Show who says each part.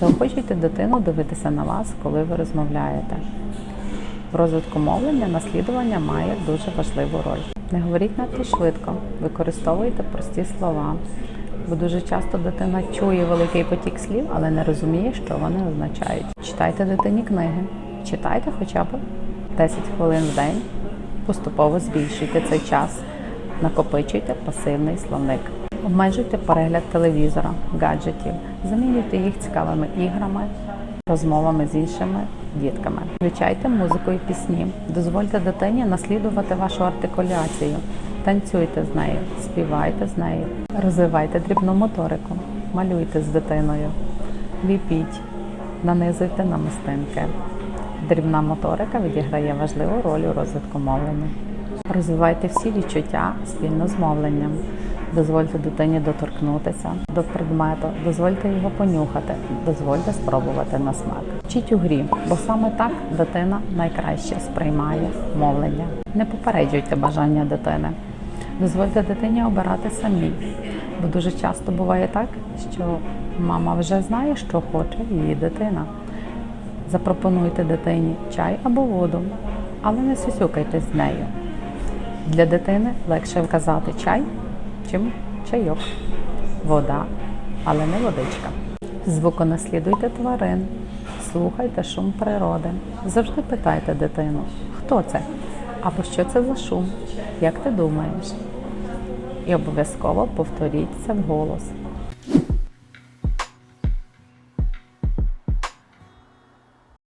Speaker 1: Заохочуйте дитину дивитися на вас, коли ви розмовляєте. В розвитку мовлення наслідування має дуже важливу роль. Не говоріть надто швидко, використовуйте прості слова, бо дуже часто дитина чує великий потік слів, але не розуміє, що вони означають. Читайте дитині книги, читайте хоча б 10 хвилин в день, поступово збільшуйте цей час, накопичуйте пасивний словник. Обмежуйте перегляд телевізора, гаджетів, замінюйте їх цікавими іграми, розмовами з іншими дітками. Включайте музику і пісні, дозвольте дитині наслідувати вашу артикуляцію. Танцюйте з нею, співайте з нею, розвивайте дрібну моторику, малюйте з дитиною, ліпіть, нанизуйте намистинки. Дрібна моторика відіграє важливу роль у розвитку мовлення. Розвивайте всі відчуття спільно з мовленням. Дозвольте дитині доторкнутися до предмету, дозвольте його понюхати, дозвольте спробувати на смак. Вчіть у грі, бо саме так дитина найкраще сприймає мовлення. Не попереджуйте бажання дитини. Дозвольте дитині обирати самі, бо дуже часто буває так, що мама вже знає, що хоче її дитина. Запропонуйте дитині чай або воду, але не сюсюкайте з нею. Для дитини легше вказати чай, чим чайок, вода, але не водичка. Звуконаслідуйте тварин, слухайте шум природи. Завжди питайте дитину, хто це? Або що це за шум? Як ти думаєш? І обов'язково повторіть це вголос.